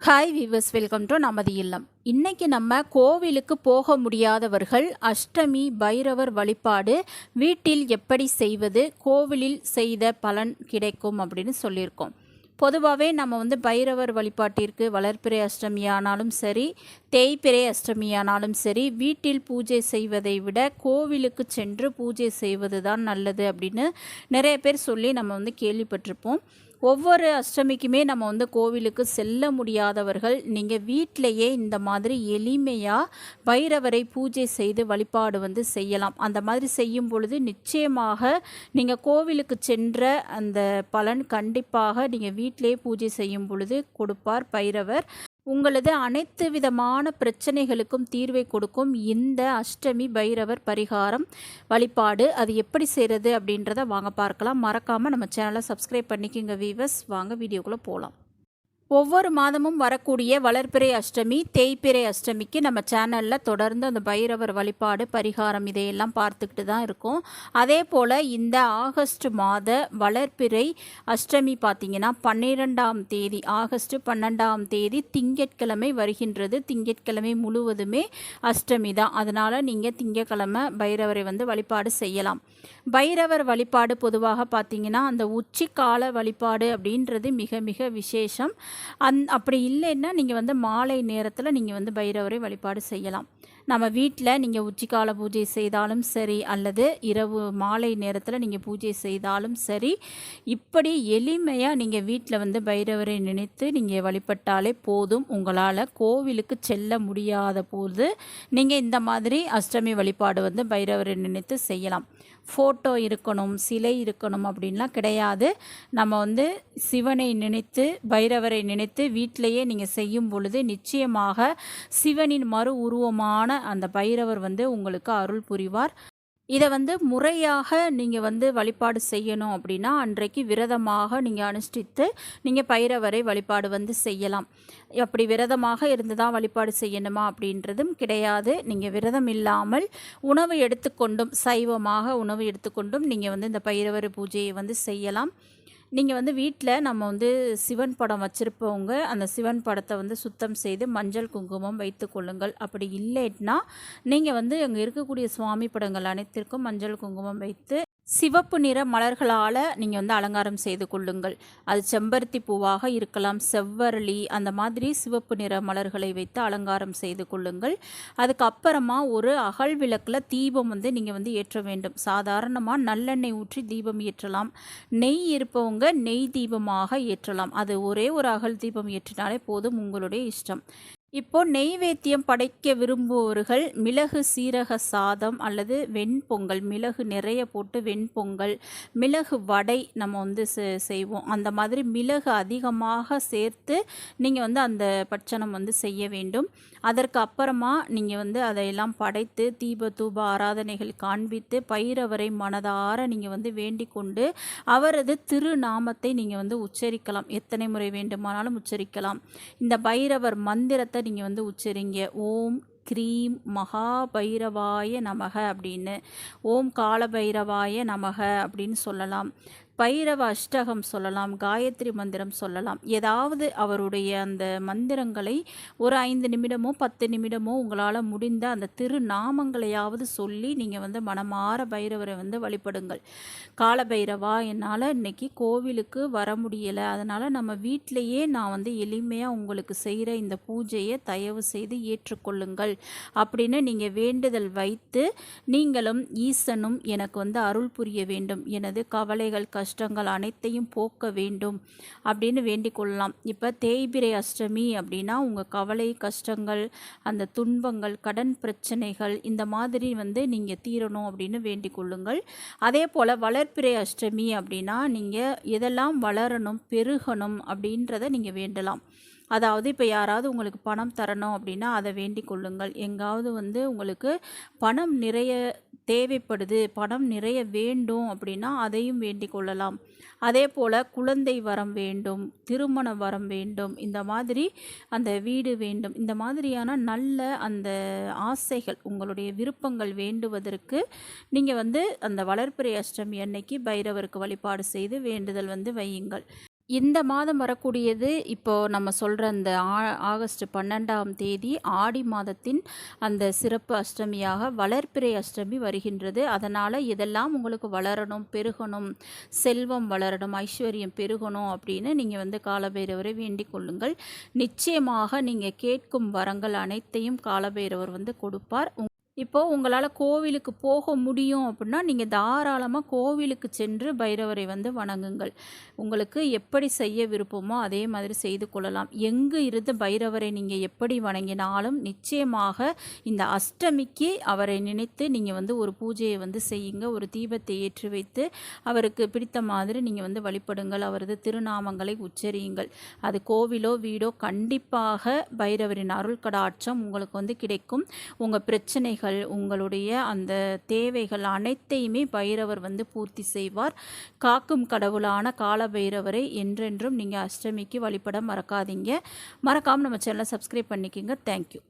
Hi viewers welcome to நமது இல்லம். இன்னைக்கு நம்ம கோவிலுக்கு போக முடியாதவர்கள் அஷ்டமி பைரவர் வழிபாடு வீட்டில் எப்படி செய்வது கோவிலில் செய்த பலன் கிடைக்கும் அப்படின்னு சொல்லியிருக்கோம். பொதுவாகவே நம்ம வந்து பைரவர் வழிபாட்டிற்கு வளர்ப்பிறை அஷ்டமியானாலும் சரி தேய்பிறை அஷ்டமியானாலும் சரி வீட்டில் பூஜை செய்வதை விட கோவிலுக்கு சென்று பூஜை செய்வது தான் நல்லது அப்படின்னு நிறைய பேர் சொல்லி நம்ம வந்து கேள்விப்பட்டிருப்போம். ஒவ்வொரு அஷ்டமிக்குமே நம்ம வந்து கோவிலுக்கு செல்ல முடியாதவர்கள் நீங்கள் வீட்டிலையே இந்த மாதிரி எளிமையாக பைரவரை பூஜை செய்து வழிபாடு வந்து செய்யலாம். அந்த மாதிரி செய்யும் பொழுது நிச்சயமாக நீங்கள் கோவிலுக்கு சென்ற அந்த பலன் கண்டிப்பாக நீங்கள் வீட்டிலே பூஜை செய்யும் பொழுது கொடுப்பார் பைரவர். உங்களது அனைத்து விதமான பிரச்சனைகளுக்கும் தீர்வை கொடுக்கும் இந்த அஷ்டமி பைரவர் பரிகாரம் வழிபாடு. அது எப்படி செய்கிறது அப்படின்றத வாங்க பார்க்கலாம். மறக்காமல் நம்ம சேனலை சப்ஸ்கிரைப் பண்ணிக்கிங்க வீவர்ஸ் வாங்க வீடியோக்குள்ளே போகலாம் ஒவ்வொரு மாதமும் வரக்கூடிய வளர்ப்பிறை அஷ்டமி தேய்பிறை அஷ்டமிக்கு நம்ம சேனலில் தொடர்ந்து அந்த பைரவர் வழிபாடு பரிகாரம் இதையெல்லாம் பார்த்துக்கிட்டு தான் இருக்கும். அதே போல் இந்த ஆகஸ்ட் மாத வளர்ப்பிறை அஷ்டமி பார்த்திங்கன்னா பன்னிரெண்டாம் தேதி ஆகஸ்ட் பன்னெண்டாம் தேதி திங்கட்கிழமை வருகின்றது. திங்கட்கிழமை முழுவதுமே அஷ்டமி தான். அதனால் நீங்கள் திங்கட்கிழமை பைரவரை வந்து வழிபாடு செய்யலாம். பைரவர் வழிபாடு பொதுவாக பார்த்திங்கன்னா அந்த உச்சிக்கால வழிபாடு அப்படின்றது மிக மிக விசேஷம். அந் அப்படி இல்லைன்னா நீங்கள் வந்து மாலை நேரத்தில் நீங்கள் வந்து பைரவரை வழிபாடு செய்யலாம். நம்ம வீட்டில் நீங்கள் உச்சிக்கால பூஜை செய்தாலும் சரி அல்லது இரவு மாலை நேரத்தில் நீங்கள் பூஜை செய்தாலும் சரி இப்படி எளிமையாக நீங்கள் வீட்டில் வந்து பைரவரை நினைத்து நீங்கள் வழிபட்டாலே போதும். உங்களால் கோவிலுக்கு செல்ல முடியாத போது நீங்கள் இந்த மாதிரி அஷ்டமி வழிபாடு வந்து பைரவரை நினைத்து செய்யலாம். ஃபோட்டோ இருக்கணும் சிலை இருக்கணும் அப்படின்லாம் கிடையாது. நம்ம வந்து சிவனை நினைத்து பைரவரை நினைத்து வீட்டிலையே நீங்கள் செய்யும் பொழுது நிச்சயமாக சிவனின் மறு உருவமான அந்த பைரவர் வந்து உங்களுக்கு அருள் புரிவார். இதை வந்து முறையாக நீங்கள் வந்து வழிபாடு செய்யணும் அப்படின்னா அன்றைக்கு விரதமாக நீங்கள் அனுஷ்டித்து நீங்கள் பைரவரை வழிபாடு வந்து செய்யலாம். அப்படி விரதமாக இருந்து தான் வழிபாடு செய்யணுமா அப்படின்றதும் கிடையாது. நீங்கள் விரதம் இல்லாமல் உணவு எடுத்துக்கொண்டும் சைவமாக உணவு எடுத்துக்கொண்டும் நீங்கள் வந்து இந்த பைரவர் பூஜையை வந்து செய்யலாம். நீங்கள் வந்து வீட்டில் நம்ம வந்து சிவன் படம் வச்சுருப்பவங்க அந்த சிவன் படத்தை வந்து சுத்தம் செய்து மஞ்சள் குங்குமம் வைத்து கொள்ளுங்கள். அப்படி இல்லைன்னா நீங்கள் வந்து அங்கே இருக்கக்கூடிய சுவாமி படங்கள் அனைத்திற்கும் மஞ்சள் குங்குமம் வைத்து சிவப்பு நிற மலர்களால் நீங்கள் வந்து அலங்காரம் செய்து கொள்ளுங்கள். அது செம்பருத்தி பூவாக இருக்கலாம் செவ்வரளி அந்த மாதிரி சிவப்பு நிற மலர்களை வைத்து அலங்காரம் செய்து கொள்ளுங்கள். அதுக்கப்புறமா ஒரு அகல் விளக்கில் தீபம் வந்து நீங்கள் வந்து ஏற்ற வேண்டும். சாதாரணமாக நல்லெண்ணெய் ஊற்றி தீபம் ஏற்றலாம். நெய் இருப்பவங்க நெய் தீபமாக ஏற்றலாம். அது ஒரே ஒரு அகல் தீபம் ஏற்றினாலே போதும் உங்களுடைய இஷ்டம். இப்போ நெய்வேத்தியம் படைக்க விரும்புபவர்கள் மிளகு சீரக சாதம் அல்லது வெண்பொங்கல் மிளகு நிறைய போட்டு வெண்பொங்கல் மிளகு வடை நம்ம வந்து செய்வோம். அந்த மாதிரி மிளகு அதிகமாக சேர்த்து நீங்கள் வந்து அந்த பட்சணம் வந்து செய்ய வேண்டும். அதற்கு அப்புறமா நீங்கள் வந்து அதையெல்லாம் படைத்து தீப தூப ஆராதனைகள் காண்பித்து பைரவரை மனதார நீங்கள் வந்து வேண்டிக் கொண்டு அவரது திருநாமத்தை நீங்கள் வந்து உச்சரிக்கலாம். எத்தனை முறை வேண்டுமானாலும் உச்சரிக்கலாம். இந்த பைரவர் மந்திரத்தை நீங்கள் வந்து உச்சரிங்க. ஓம் க்ரீம் மகாபைரவாய நமக அப்படின்னு. ஓம் கால பைரவாய நமக அப்படின்னு சொல்லலாம். பைரவ அஷ்டகம் சொல்லலாம் காயத்ரி மந்திரம் சொல்லலாம். ஏதாவது அவருடைய அந்த மந்திரங்களை ஒரு ஐந்து நிமிடமோ பத்து நிமிடமோ உங்களால் முடிந்த அந்த திருநாமங்களையாவது சொல்லி நீங்கள் வந்து மனமாற பைரவரை வந்து வழிபடுங்கள். கால பைரவா என்னால் இன்னைக்கு கோவிலுக்கு வர முடியலை. அதனால் நம்ம வீட்டிலையே நான் வந்து எளிமையாக உங்களுக்கு செய்கிற இந்த பூஜையை தயவு செய்து ஏற்றுக்கொள்ளுங்கள் அப்படின்னு நீங்கள் வேண்டுதல் வைத்து நீங்களும் ஈசனும் எனக்கு வந்து அருள் புரிய வேண்டும். எனது கவலைகள் கஷ்ட கஷ்டங்கள் அனைத்தையும் போக்க வேண்டும் அப்படின்னு வேண்டிக் கொள்ளலாம். இப்போ தேய்பிரை அஷ்டமி அப்படின்னா உங்கள் கவலை கஷ்டங்கள் அந்த துன்பங்கள் கடன் பிரச்சனைகள் இந்த மாதிரி வந்து நீங்கள் தீரணும் அப்படின்னு வேண்டிக் கொள்ளுங்கள். அதே போல் வளர்ப்பிரை அஷ்டமி அப்படின்னா நீங்கள் எதெல்லாம் வளரணும் பெருகணும் அப்படின்றத நீங்கள் வேண்டலாம். அதாவது இப்போ யாராவது உங்களுக்கு பணம் தரணும் அப்படின்னா அதை வேண்டிக் கொள்ளுங்கள். எங்காவது வந்து உங்களுக்கு பணம் நிறைய தேவைப்படுது பணம் நிறைய வேண்டும் அப்படின்னா அதையும் வேண்டிக் கொள்ளலாம். அதே போல் குழந்தை வரம் வேண்டும் திருமண வரம் வேண்டும் இந்த மாதிரி அந்த வீடு வேண்டும். இந்த மாதிரியான நல்ல அந்த ஆசைகள் உங்களுடைய விருப்பங்கள் வேண்டுவதற்கு நீங்கள் வந்து அந்த வளர்ப்பிறை அஷ்டமி அன்னைக்கு பைரவருக்கு வழிபாடு செய்து வேண்டுதல் வந்து வையுங்கள். இந்த மாதம் வரக்கூடியது இப்போ நம்ம சொல்கிற அந்த ஆ ஆகஸ்ட் பன்னெண்டாம் தேதி ஆடி மாதத்தின் அந்த சிறப்பு அஷ்டமியாக வளர்ப்பிறை அஷ்டமி வருகின்றது. அதனால் இதெல்லாம் உங்களுக்கு வளரணும் பெருகணும் செல்வம் வளரணும் ஐஸ்வர்யம் பெருகணும் அப்படின்னு நீங்கள் வந்து காலபைரவரை வேண்டிக் கொள்ளுங்கள். நிச்சயமாக நீங்கள் கேட்கும் வரங்கள் அனைத்தையும் காலபைரவர் வந்து கொடுப்பார். இப்போது உங்களால் கோவிலுக்கு போக முடியும் அப்படின்னா நீங்கள் தாராளமாக கோவிலுக்கு சென்று பைரவரை வந்து வணங்குங்கள். உங்களுக்கு எப்படி செய்ய விருப்பமோ அதே மாதிரி செய்து கொள்ளலாம். எங்கு இருந்து பைரவரை நீங்கள் எப்படி வணங்கினாலும் நிச்சயமாக இந்த அஷ்டமிக்கு அவரை நினைத்து நீங்கள் வந்து ஒரு பூஜையை வந்து செய்யுங்க. ஒரு தீபத்தை ஏற்றி வைத்து அவருக்கு பிடித்த மாதிரி நீங்கள் வந்து வழிபடுங்கள். அவரது திருநாமங்களை உச்சரியுங்கள். அது கோவிலோ வீடோ கண்டிப்பாக பைரவரின் அருள் கடாட்சம் உங்களுக்கு வந்து கிடைக்கும். உங்கள் பிரச்சனைகள் தேவைகள் உங்களுடைய அந்த தேவைகள் அனைத்தையுமே பைரவர் வந்து பூர்த்தி செய்வார். காக்கும் கடவுளான கால பைரவரை என்றென்றும் நீங்கள் அஷ்டமிக்கு வழிபட மறக்காதீங்க. மறக்காமல் நம்ம சேனலை சப்ஸ்கிரைப் பண்ணிக்கோங்க. தேங்க்யூ